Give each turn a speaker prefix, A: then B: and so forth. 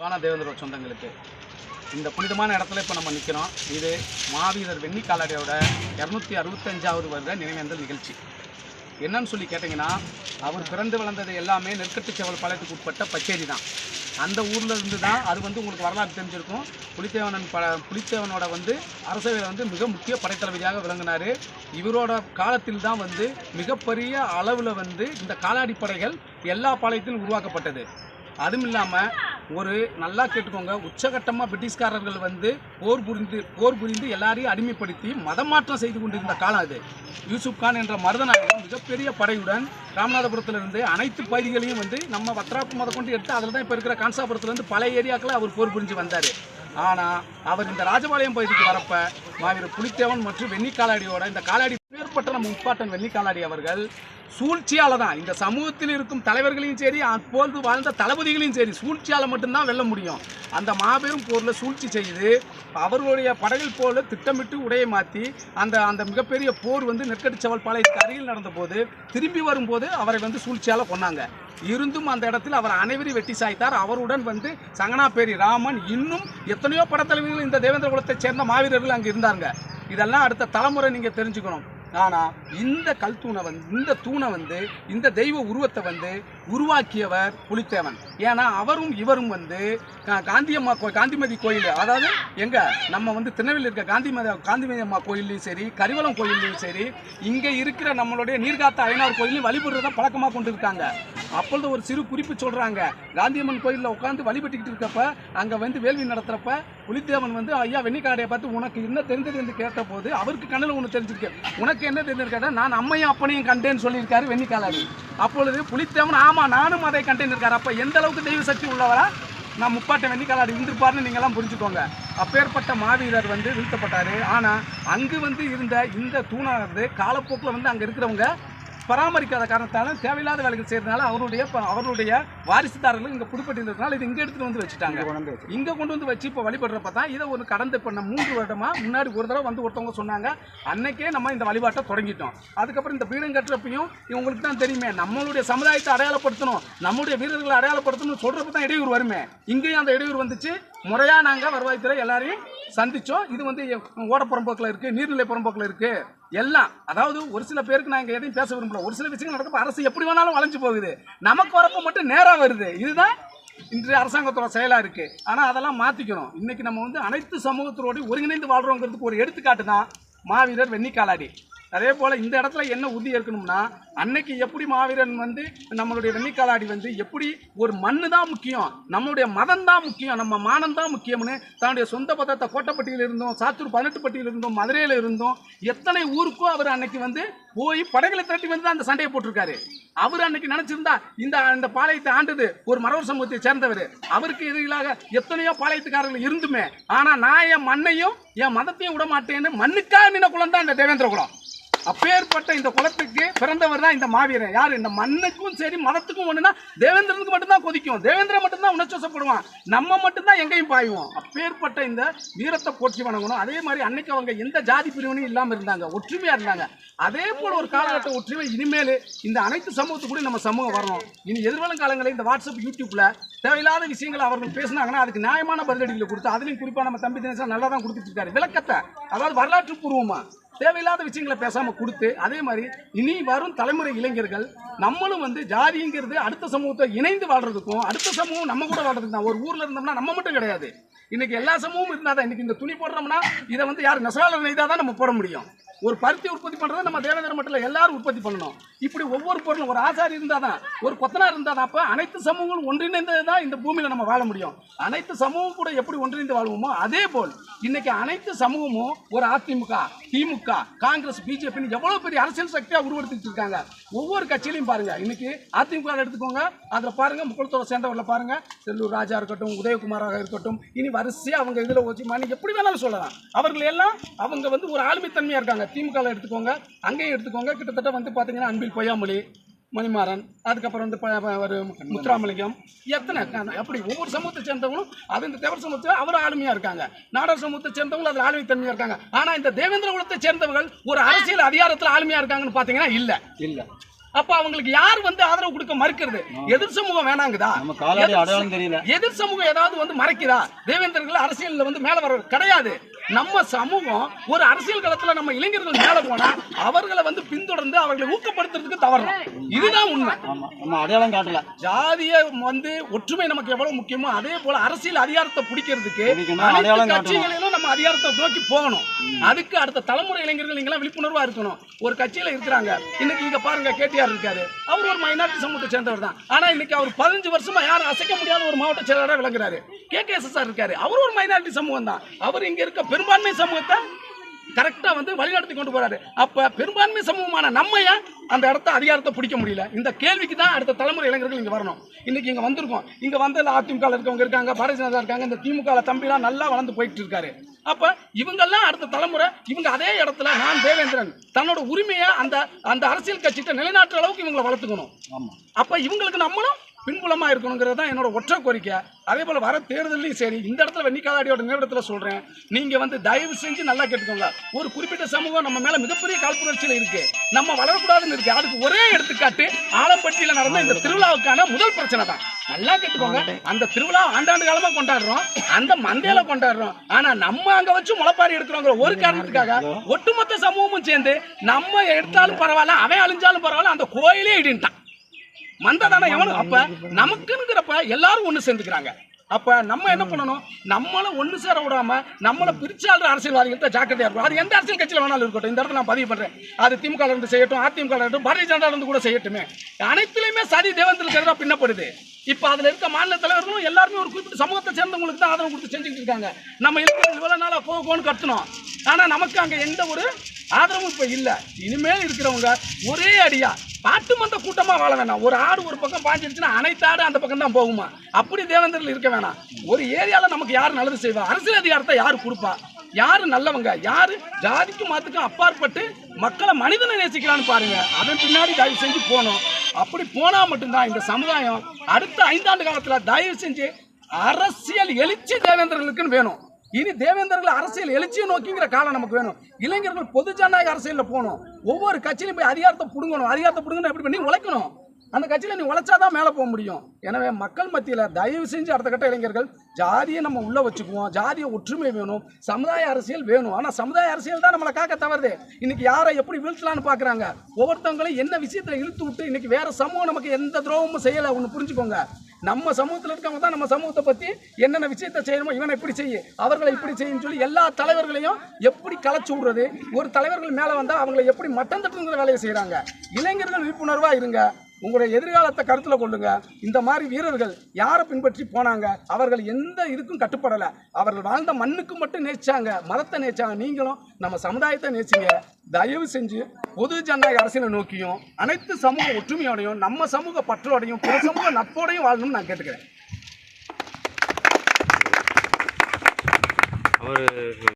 A: வான தேவேந்திர சொந்தங்களுக்கு. இந்த புனிதமான இடத்துல இப்போ நம்ம நிற்கிறோம் இது மாவீரர் வெண்ணி காலாடியோட இரநூத்தி அறுபத்தஞ்சாவது வருட நினைவேந்தல் நிகழ்ச்சி. என்னன்னு சொல்லி கேட்டிங்கன்னா அவர் பிறந்து வளர்ந்தது எல்லாமே நெற்கட்டு செவல் பாளையத்துக்கு உட்பட்ட பச்சேரி தான். அந்த ஊரில் இருந்து தான் அது வந்து உங்களுக்கு வரலாறு தெரிஞ்சிருக்கும். புலித்தேவனன் ப புலித்தேவனோட வந்து அரசவையில் வந்து மிக முக்கிய படைத்தளபதியாக விளங்கினார். இவரோட காலத்தில் தான் வந்து மிகப்பெரிய அளவில் வந்து இந்த காலாடி படைகள் எல்லா பாளையத்திலும் உருவாக்கப்பட்டது. அதுவும் இல்லாமல் ஒரு நல்லா கேட்டுக்கோங்க. உச்சகட்டமாக பிரிட்டிஷ்காரர்கள் வந்து போர் புரிந்து போர் புரிந்து எல்லாரையும் அடிமைப்படுத்தி மதமாற்றம் செய்து கொண்டிருந்த காலம் அது. யூசுப் கான் என்ற மருதநாயகம் மிகப்பெரிய படையுடன் ராமநாதபுரத்திலிருந்து அனைத்து பகுதிகளையும் வந்து நம்ம வத்ராப்பு மதம் கொண்டு எடுத்து அதில் தான் இப்போ இருக்கிற கான்சாபுரத்துலேருந்து பல ஏரியாக்களை அவர் போர் புரிஞ்சு வந்தார். ஆனால் அவர் இந்த ராஜபாளையம் பகுதிக்கு வரப்ப மாவீரர் புலித்தேவன் மற்றும் வெண்ணி காலாடியோட இந்த காலாடி பட்டணம் முப்பாட்டன் வெண்ணி அவர்கள் சூழ்ச்சியால தான் இந்த சமூகத்தில் இருக்கும் தலைவர்களையும் சரி அப்போது வாழ்ந்த தளபதிகளையும் சரி சூழ்ச்சியால் மட்டும்தான் வெல்ல முடியும். அந்த மாபெரும் போரில் சூழ்ச்சி செய்து அவர்களுடைய படகில் போல திட்டமிட்டு உடையை மாற்றி அந்த அந்த மிகப்பெரிய போர் வந்து நெற்கட்டு செவல் பாளையத்துக்கு அருகில் நடந்தபோது திரும்பி வரும்போது அவரை வந்து சூழ்ச்சியால் கொன்னாங்க. இருந்தும் அந்த இடத்தில் அவர் அனைவரும் வெட்டி சாய்த்தார். அவருடன் வந்து சங்கனாபேரி ராமன் இன்னும் எத்தனையோ படத்தலைவர்கள் இந்த தேவேந்திர குலத்தைச் சேர்ந்த மாவீரர்கள் அங்கே இருந்தாங்க இதெல்லாம் அடுத்த தலைமுறை நீங்கள் தெரிஞ்சுக்கணும். ஆனால் இந்த கல் தூணை வந்து இந்த தூணை வந்து இந்த தெய்வ உருவத்தை வந்து உருவாக்கியவர் புலித்தேவன். ஏன்னா அவரும் இவரும் வந்து கா- காந்தியம்மா கோ காந்திமதி கோயில் அதாவது எங்கே நம்ம வந்து திருநெல்வேலியில் இருக்க காந்திமதி காந்திமதி அம்மா கோயில்லையும் சரி கரிவலம் கோயில்லையும் சரி இங்கே இருக்கிற நம்மளுடைய நீர்காத்த அயனார் கோயிலையும் வழிபடுறத பழக்கமாக கொண்டு இருக்காங்க. அப்பொழுது ஒரு சிறு குறிப்பு சொல்கிறாங்க காந்தியம்மன் கோயிலில் உட்காந்து வழிபட்டுக்கிட்டு இருக்கப்ப அங்கே வந்து வேள்வி நடத்துகிறப்ப புலித்தேவன் வந்து ஐயா வெண்ணிக்காடையை பார்த்து உனக்கு என்ன தெரிஞ்சது? என்று கேட்டபோது அவருக்கு கண்ணில் ஒன்று தெரிஞ்சிருக்கு. உனக்கு என்ன தெரிஞ்சது கேட்டால் நான் அம்மையும் அப்பனையும் கண்டேன்னு சொல்லியிருக்காரு வெண்ணிக்காலாடி அப்பொழுது புலித்தேவன் ஆமாம் நானும் அதை கண்டேன் இருக்காரு. அப்போ எந்த அளவுக்கு தெய்வ சக்தி உள்ளவரா? நான் முப்பாட்டை வெண்ணிக்காலாடி இருந்திருப்பார்னு நீங்கள்லாம் புரிஞ்சுக்கோங்க. அப்பேற்பட்ட மாவீரர் வந்து வீழ்த்தப்பட்டார். ஆனால் அங்கு வந்து இருந்த இந்த தூணானது காலப்போக்கில் வந்து அங்கே இருக்கிறவங்க பராமரிக்காத காரணத்தால தேவையில்லாத வேலைகள் செய்யறதுனால அவருடைய அவருடைய வாரிசுதாரர்கள் இங்கே புதுப்பட்டியில் இருக்கனால இது இங்கே எடுத்துட்டு வந்து வச்சுட்டாங்க. இங்கே கொண்டு வந்து வச்சு இப்போ வழிபடுறப்ப தான் இதை ஒரு கடந்து பண்ண மூன்று வருடமா முன்னாடி ஒரு தடவை வந்து ஒருத்தவங்க சொன்னாங்க அன்னைக்கே நம்ம இந்த வழிபாட்டை தொடங்கிட்டோம். அதுக்கப்புறம் இந்த பீடம் கட்டுறப்பையும் உங்களுக்கு தான் தெரியுமே. நம்மளுடைய சமுதாயத்தை அடையாளப்படுத்தணும். நம்முடைய வீரர்களை அடையாளப்படுத்தணும்னு சொல்றப்ப தான் இடையூறு வருமே. இங்கேயும் அந்த இடையூறு வந்துச்சு. முறையாக நாங்கள் வருவாய்த்துறை எல்லாரையும் சந்தித்தோம் இது வந்து ஓடப்புறம்போக்கில் இருக்குது நீர்நிலை புறம்போக்கில் இருக்குது எல்லாம் அதாவது ஒரு சில பேருக்கு நாங்கள் எதையும் பேச விரும்பல. ஒரு சில விஷயங்கள் நடக்கப்போ அரசு எப்படி வேணாலும் வளைஞ்சு போகுது. நமக்கு வரப்போ மட்டும் நேராக வருது. இதுதான் இன்றைய அரசாங்கத்தோட செயலாக இருக்குது ஆனால் அதெல்லாம் மாற்றிக்கணும் இன்றைக்கி நம்ம வந்து அனைத்து சமூகத்தோடு ஒருங்கிணைந்து வாழ்கிறோங்கிறதுக்கு ஒரு எடுத்துக்காட்டு தான் மாவீரர் வெண்ணிக்காலாடி. அதே போல் இந்த இடத்துல என்ன உறுதி இருக்கணும்னா அன்னைக்கு எப்படி மாவீரன் வந்து நம்மளுடைய வெண்ணிக்காலாடி வந்து எப்படி ஒரு மண்ணு தான் முக்கியம் நம்மளுடைய மதம் தான் முக்கியம் நம்ம மானம் தான் முக்கியம்னு தன்னுடைய சொந்த பதத்தை கோட்டப்பட்டியில் இருந்தோம் சாத்தூர் பதினெட்டு பட்டியில் இருந்தோம் மதுரையில் இருந்தோம் எத்தனை ஊருக்கும் அவர் அன்னைக்கு வந்து போய் படைகளை திரட்டி வந்து தான் அந்த சண்டையை போட்டிருக்காரு. அவர் அன்னைக்கு நினைச்சிருந்தா இந்த இந்த பாளையத்தை ஆண்டது ஒரு மரவர் சமூகத்தை சேர்ந்தவர். அவருக்கு எதிராக எத்தனையோ பாளையத்துக்காரர்கள் இருந்துமே ஆனால் நான் என் மண்ணையும் என் மதத்தையும் விட மாட்டேன்னு மண்ணுக்காக நின்ன குளம் தான் இந்த தேவேந்திர குலம் அப்பேற்பட்ட இந்த குலத்துக்கு பிறந்தவர் தான் இந்த மாவீரன். யார்? இந்த மண்ணுக்கும் சரி மதத்துக்கும் ஒன்றுனா தேவேந்திரனுக்கு மட்டும்தான் கொதிக்கும். தேவேந்திரன் மட்டும்தான் உணர்ச்சப்படுவான் நம்ம மட்டும்தான் எங்கேயும் பாயுவோம். அப்பேற்பட்ட இந்த வீரத்தை போற்றி வணங்கணும். அதே மாதிரி அன்னைக்கு அவங்க எந்த ஜாதி பிரிவினையும் இல்லாமல் இருந்தாங்க. ஒற்றுமையாக இருந்தாங்க. அதே போல் ஒரு காலகட்ட ஒற்றுமை இனிமேல் இந்த அனைத்து சமூகத்துக்கு கூட நம்ம சமூகம் வரணும். இனி எதிர்வரும் காலங்களில் இந்த வாட்ஸ்அப் யூடியூப்பில் தேவையில்லாத விஷயங்களை அவர்கள் பேசினாங்கன்னா அதுக்கு நியாயமான பதிலடிகளை கொடுத்து அதுலையும் குறிப்பாக நம்ம தம்பி தினேசன் நல்லா தான் கொடுத்துட்டு இருக்காரு. விளக்கத்தை அதாவது வரலாற்று பூர்வமாக தேவையில்லாத விஷயங்களை பேசாம கொடுத்து அதே மாதிரி இனி வரும் தலைமுறை இளைஞர்கள் நம்மளும் வந்து ஜாதிங்கிறது அடுத்த சமூகத்தை இணைந்து வாழ்றதுக்கும் அடுத்த சமூகம் நம்ம கூட வாழ்றதுக்கு தான். ஒரு ஊர்ல இருந்தோம்னா நம்ம மட்டும் கிடையாது. இன்னைக்கு எல்லா சமூகமும் இருந்தால் தான் இன்னைக்கு இந்த துணி போடுறோம்னா இதை வந்து யார் நெசவாளர் நெய்தாக தான் நம்ம போட முடியும். ஒரு பருத்தி உற்பத்தி பண்ணுறதை நம்ம தேவேந்திர மட்டும் எல்லாரும் உற்பத்தி பண்ணணும். இப்படி ஒவ்வொரு பொருளும் ஒரு ஆசாரி இருந்தால் தான் ஒரு கொத்தனார் இருந்தால் தான் அப்போ அனைத்து சமூகங்களும் ஒன்றிணைந்தது தான் இந்த பூமியில் நம்ம வாழ முடியும். அனைத்து சமூகம் கூட எப்படி ஒன்றிணைந்து வாழ்வோமோ அதே போல் இன்னைக்கு அனைத்து சமூகமும் ஒரு அதிமுக திமுக காங்கிரஸ் பிஜேபின்னு எவ்வளோ பெரிய அரசியல் சக்தியாக உருவெடுத்துட்டு இருக்காங்க. ஒவ்வொரு கட்சியிலையும் பாருங்க. இன்னைக்கு அதிமுக எடுத்துக்கோங்க. அதில் பாருங்கள் முக்குளத்தோட சேர்ந்தவரில் பாருங்கள் செல்லூர் ராஜா இருக்கட்டும் உதயகுமாராக இருக்கட்டும் இனி வரிசையாக அவங்க இதில் வச்சு மணி எப்படி வேணாலும் சொல்லலாம். அவர்கள் எல்லாம் அவங்க வந்து ஒரு ஆளுமைத்தன்மையாக இருக்காங்க. திமுகவில் எடுத்துக்கோங்க. அங்கேயும் எடுத்துக்கோங்க. கிட்டத்தட்ட வந்து பார்த்தீங்கன்னா அன்பில் பொய்யாமொழி மணிமாறன் அதுக்கப்புறம் வந்து ஒரு முத்துராமலிங்கம். எத்தனை அப்படி ஒவ்வொரு சமூகத்தை சேர்ந்தவங்களும் அது இந்த தேவர் சமூகத்தில் அவர் ஆளுமையாக இருக்காங்க. நாடக சமூகத்தை சேர்ந்தவங்களும் அதில் ஆளுமைத்தன்மையாக இருக்காங்க. ஆனால் இந்த தேவேந்திர குலத்தை சேர்ந்தவர்கள் ஒரு அரசியல் அதிகாரத்தில் ஆளுமையாக இருக்காங்கன்னு பார்த்தீங்கன்னா இல்லை.
B: இல்லை.
A: அப்ப அவங்களுக்கு யார் வந்து ஆதரவு கொடுக்க மறுக்கிறது? எதிர் சமூகம் வேணாங்குதா? எதிர் சமூகம் ஏதாவது வந்து மறைக்குதா? தேவேந்திரர்கள் அரசியல்ல வந்து மேல வர கிடையாது. நம்ம சமூகம் ஒரு அரசியல் களத்துல நம்ம இளைஞர்கள் மேல போனா அவர்களை வந்து பின்தொடர்ந்து அவர்களை ஊக்கப்படுத்துறதுக்கு தவறணும் இதுதான் உண்மை.
B: நம்ம அடையாளம் காட்டல.
A: ஜாதிய வந்து ஒற்றுமை நமக்கு எவ்வளவு முக்கியமோ அதே போல அரசியல் அதிகாரத்தை பிடிக்கிறதுக்கு. கட்சிகளிலும் நம்ம அதிகாரத்தை நோக்கி போகணும். அதுக்கு அடுத்த தலைமுறை இளைஞர்கள் நீங்களாம் விழிப்புணர்வா இருக்கணும். ஒரு கட்சியில இருக்கிறாங்க. இன்னைக்கு இங்க பாருங்க கேடிஆர் இருக்காரு. அவர் ஒரு மைனாரிட்டி சமூகத்தை சேர்ந்தவர் தான். ஆனா இன்னைக்கு அவர் பதினஞ்சு வருஷமா யாரும் அசைக்க முடியாத ஒரு மாவட்ட செயலராக விளங்குறாரு. கே கே எஸ் ஆர் இருக்காரு. அவர் ஒரு மைனாரிட்டி சமூகம் தான். அவர் இங்க இருக்க பெரும்பான்மை சமூகத்தை கரெக்டா வந்து வழிநடத்தி கொண்டு போறாரு. அப்ப பெரும்பான்மை சமூகமான நம்ம ஏன் அந்த இடத்த அதிகாரத்தை பிடிக்க முடியல. இந்த கேள்விக்கு தான் அடுத்த தலைமுறை இளைஞர்கள் இங்க வரணும். இன்னைக்கு இங்க வந்திருக்கோம். இங்க வந்ததுல அதிமுக இருக்கவங்க இருக்காங்க பாரதிய ஜனதா இருக்காங்க இந்த திமுக தம்பிலாம் நல்லா வளர்ந்து போயிட்டு இருக்காரு. அப்ப இவங்கெல்லாம் அடுத்த தலைமுறை இவங்க அதே இடத்துல நான் தேவேந்திரன் தன்னோட உரிமையை அந்த அந்த அரசியல் கட்சிகிட்ட நிலைநாட்டுற அளவுக்கு இவங்களை வளர்த்துக்கணும்.
B: ஆமா.
A: அப்ப இவங்களுக்கு நம்மளும் பின்புலமா இருக்கணுங்கிறது தான் என்னோட ஒற்றை கோரிக்கை. அதே போல வர தேர்தலையும் சரி இந்த இடத்துல வெண்ணிக்காதாடியோட நேரத்துல சொல்றேன். நீங்க வந்து தயவு செஞ்சு நல்லா கேட்டுக்கோங்க. ஒரு குறிப்பிட்ட சமூகம் நம்ம மேல மிகப்பெரிய காழ்ப்புணர்ச்சியில இருக்கு. நம்ம வளரக்கூடாதுன்னு இருக்கு. அதுக்கு ஒரே எடுத்துக்காட்டு ஆலம்பட்டியில நடந்த இந்த திருவிழாவுக்கான முதல் பிரச்சனை தான். நல்லா கேட்டுக்கோங்க. அந்த திருவிழா ஆண்டாண்டு காலமா கொண்டாடுறோம். அந்த மந்தையில கொண்டாடுறோம். ஆனா நம்ம அங்க வச்சு முளைப்பாரி எடுக்கிறோங்கிற ஒரு காரணத்துக்காக ஒட்டுமொத்த சமூகமும் சேர்ந்து நம்ம எடுத்தாலும் பரவாயில்ல அவன் அழிஞ்சாலும் பரவாயில்ல அந்த கோயிலே இடின்ட்டான். மந்த தானே எவனும் அப்ப நமக்குங்கிறப்ப எல்லாரும் ஒண்ணு சேர்ந்துக்கிறாங்க. அப்ப நம்ம என்ன பண்ணணும்? நம்மளும் ஒண்ணு சேர விடாம நம்மள பிரிச்சாளுற அரசியல்வாதிகள்ட்ட ஜாக்கிரதையா இருக்கும் அது எந்த அரசியல் கட்சியில வேணாலும் இருக்கட்டும். இந்த இடத்துல நான் பதிவு பண்றேன். அது திமுக இருந்து செய்யட்டும் அதிமுக இருக்கட்டும் பாரதிய ஜனதா இருந்து கூட செய்யட்டுமே. அனைத்துலயுமே சதி தேவந்திரக்கு எதிராக பின்னப்படுது. இப்ப அதுல இருக்க மாநில தலைவர்களும் எல்லாருமே ஒரு குறிப்பிட்ட சமூகத்தை சேர்ந்தவங்களுக்கு தான் ஆதரவு கொடுத்து செஞ்சுட்டு இருக்காங்க. நம்ம இளைஞர்கள் இவ்வளவு நாளா கோ கோன்னு கத்தணும் ஆனா நமக்கு அங்க எந்த ஒரு ஆதரவும் இப்ப இல்ல. இனிமேல் இருக்கிறவங்க ஒரே அடியா பாட்டு மந்த கூட்டமாக வாழ வேணாம். ஒரு ஆடு ஒரு பக்கம் பாஞ்சிருச்சுன்னா அனைத்து ஆடு அந்த பக்கம் தான் போகுமா? அப்படி தேவேந்திரில் இருக்க வேணாம். ஒரு ஏரியாவில் நமக்கு யார் நல்லது செய்வா? அரசியல் அதிகாரத்தை யார் கொடுப்பா? யார் நல்லவங்க? யார் ஜாதிக்கும் மதத்துக்கும் அப்பாற்பட்டு மக்களை மனிதனை நேசிக்கலான்னு பாருங்க. அதன் பின்னாடி தயவு செஞ்சு போகணும். அப்படி போனால் மட்டும்தான் இந்த சமுதாயம் அடுத்த ஐந்தாண்டு காலத்தில் தயவு செஞ்சு அரசியல் எழுச்சி தேவேந்திரர்களுக்குன்னு வேணும். இனி தேவேந்திரர்கள் அரசியல் எழுச்சியை நோக்கிங்கிற காலம் நமக்கு வேணும். இளைஞர்கள் பொது ஜனநாயக அரசியலில் போகணும். ஒவ்வொரு கட்சியிலும் போய் அதிகாரத்தை பிடுங்கணும். அதிகாரத்தை பிடுங்கணும் எப்படி பண்ணி உழைக்கணும்? அந்த கட்சியில் நீ உழைச்சாதான் மேலே போக முடியும். எனவே மக்கள் மத்தியில் தயவு செஞ்சு அடுத்த கட்ட இளைஞர்கள் ஜாதியை நம்ம உள்ளே வச்சுக்குவோம். ஜாதிய ஒற்றுமை வேணும். சமுதாய அரசியல் வேணும். ஆனால் சமுதாய அரசியல் தான் நம்மளை காக்க தவறுது. இன்னைக்கு யாரை எப்படி வீழ்த்தலான்னு பார்க்குறாங்க ஒவ்வொருத்தவங்களையும் என்ன விஷயத்தில் இழுத்து விட்டு இன்னைக்கு வேற சமூகம் நமக்கு எந்த துரோகமும் செய்யலை. ஒன்று புரிஞ்சுக்கோங்க. நம்ம சமூகத்தில் இருக்கவங்க தான் நம்ம சமூகத்தை பற்றி என்னென்ன விஷயத்தை செய்யணுமோ இவனை இப்படி செய்ய அவர்களை இப்படி செய்யுன்னு சொல்லி எல்லா தலைவர்களையும் எப்படி களைச்சு விடுறது? ஒரு தலைவர்கள் மேலே வந்தால் அவங்களை எப்படி மட்டம் தட்டுங்கிற வேலையை செய்கிறாங்க இளைஞர்கள் விழிப்புணர்வாக இருங்க. உங்களுடைய எதிர்காலத்தை கருத்தில் கொள்ளுங்க. இந்த மாதிரி வீரர்கள் யாரை பின்பற்றி போனாங்க? அவர்கள் எந்த இதுக்கும் கட்டுப்படலை. அவர்கள் வாழ்ந்த மண்ணுக்கு மட்டும் நேசிச்சாங்க. மதத்தை நேச்சாங்க நீங்களும் நம்ம சமுதாயத்தை நேச்சிங்க தயவு செஞ்சு பொது ஜனநாயக அரசியலை நோக்கியும் அனைத்து சமூக ஒற்றுமையோடையும் நம்ம சமூக பற்றோடையும் பிற சமூக நட்போடையும் வாழணும்னு நான் கேட்டுக்கிறேன்.
C: அவர்